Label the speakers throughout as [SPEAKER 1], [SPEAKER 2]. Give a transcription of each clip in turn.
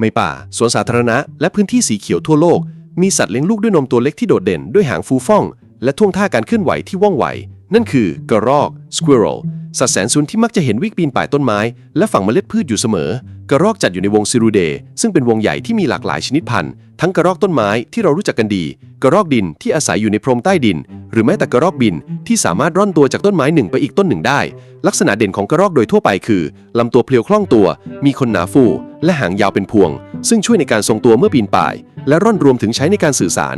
[SPEAKER 1] ในป่า สวนสาธารณะ และพื้นที่สีเขียวทั่วโลก มีสัตว์เลี้ยงลูกด้วยนมตัวเล็กที่โดดเด่น ด้วยหางฟูฟ่อง และท่วงท่าการเคลื่อนไหวที่ว่องไว นั่นคือกระรอก squirrel สัตว์แสนสูนที่มักจะเห็นวิ่งปีนป่ายต้นไม้ และฝังเมล็ดพืชอยู่เสมอ กระรอกจัดอยู่ในวงซิรูเดซึ่งเป็นวงใหญ่ที่มีหลากหลายชนิดพันธุ์ทั้งกระรอกต้นไม้ที่เรารู้จักกันดี กระรอกดินที่อาศัยอยู่ในโพรงใต้ดิน หรือแม้แต่กระรอกบินที่สามารถร่อนตัวจากต้นไม้หนึ่งไปอีกต้นหนึ่งได้ ลักษณะเด่นของกระรอกโดยทั่วไปคือลำตัวเพลียวคล่องตัว มีขนหนาฟู และหางยาวเป็นพวง ซึ่งช่วยในการทรงตัวเมื่อปีนป่าย และร่อนรวมถึงใช้ในการสื่อสาร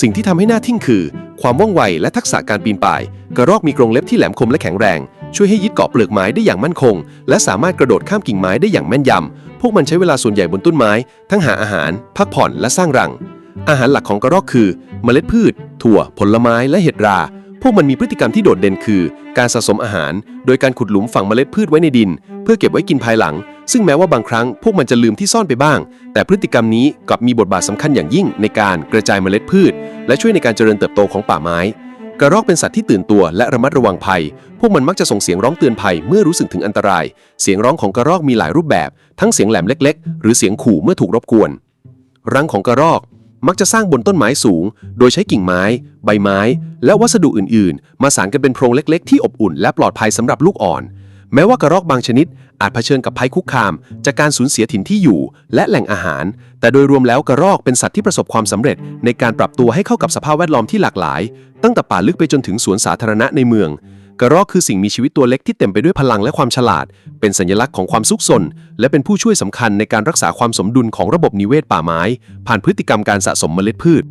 [SPEAKER 1] สิ่งที่ทำให้หน้าทึ่งคือ ความว่องไวและทักษะการปีนป่าย กระรอกมีกรงเล็บที่แหลมคมและแข็งแรง ช่วยให้ยึดเกาะเปลือกไม้ได้อย่างมั่นคง และสามารถกระโดดข้ามกิ่งไม้ได้อย่างแม่นยำ พวกมันใช้เวลาส่วนใหญ่บนต้นไม้ ทั้งหาอาหาร พักผ่อนและสร้างรัง อาหารหลักของกระรอกคือ เมล็ดพืช ถั่ว ผลไม้และเห็ดรา พวกมันมีพฤติกรรมที่โดดเด่นคือ การสะสมอาหาร โดยการขุดหลุมฝังเมล็ดพืชไว้ในดิน เพื่อเก็บไว้กินภายหลัง ซึ่งแม้ว่าบางครั้งพวกมันจะลืมที่ซ่อนไปบ้าง แต่พฤติกรรมนี้กลับมีบทบาทสำคัญอย่างยิ่งในการกระจายเมล็ดพืช และช่วยในการเจริญเติบโตของป่าไม้ กระรอกเป็นสัตว์ที่ตื่นตัวและระมัดระวังภัย พวกมันมักจะส่งเสียงร้องเตือนภัยเมื่อรู้สึกถึงอันตราย เสียงร้องของกระรอกมีหลายรูปแบบ ทั้งเสียงแหลมเล็ก ๆ หรือเสียงขู่เมื่อถูกรบกวน รังของกระรอกมักจะสร้างบนต้นไม้สูง โดยใช้กิ่งไม้ ใบไม้ และวัสดุอื่น ๆ มาสานกันเป็นโพรงเล็ก ๆ ที่อบอุ่นและปลอดภัยสำหรับลูกอ่อน แม้ว่ากระรอกบางชนิด อาจเผชิญกับภัยคุกคาม จากการสูญเสียถิ่นที่อยู่ และแหล่งอาหาร แต่โดยรวมแล้วกระรอกเป็นสัตว์ที่ประสบความสำเร็จ ในการปรับตัวให้เข้ากับสภาพแวดล้อมที่หลากหลาย ตั้งแต่ป่าลึกไปจนถึงสวนสาธารณะในเมือง กระรอกคือสิ่งมีชีวิตตัวเล็กที่เต็มไปด้วยพลังและความฉลาด เป็นสัญลักษณ์ของความซุกซนและเป็นผู้ช่วยสำคัญในการรักษาความสมดุลของระบบนิเวศป่าไม้ ผ่านพฤติกรรมการสะสมเมล็ดพืช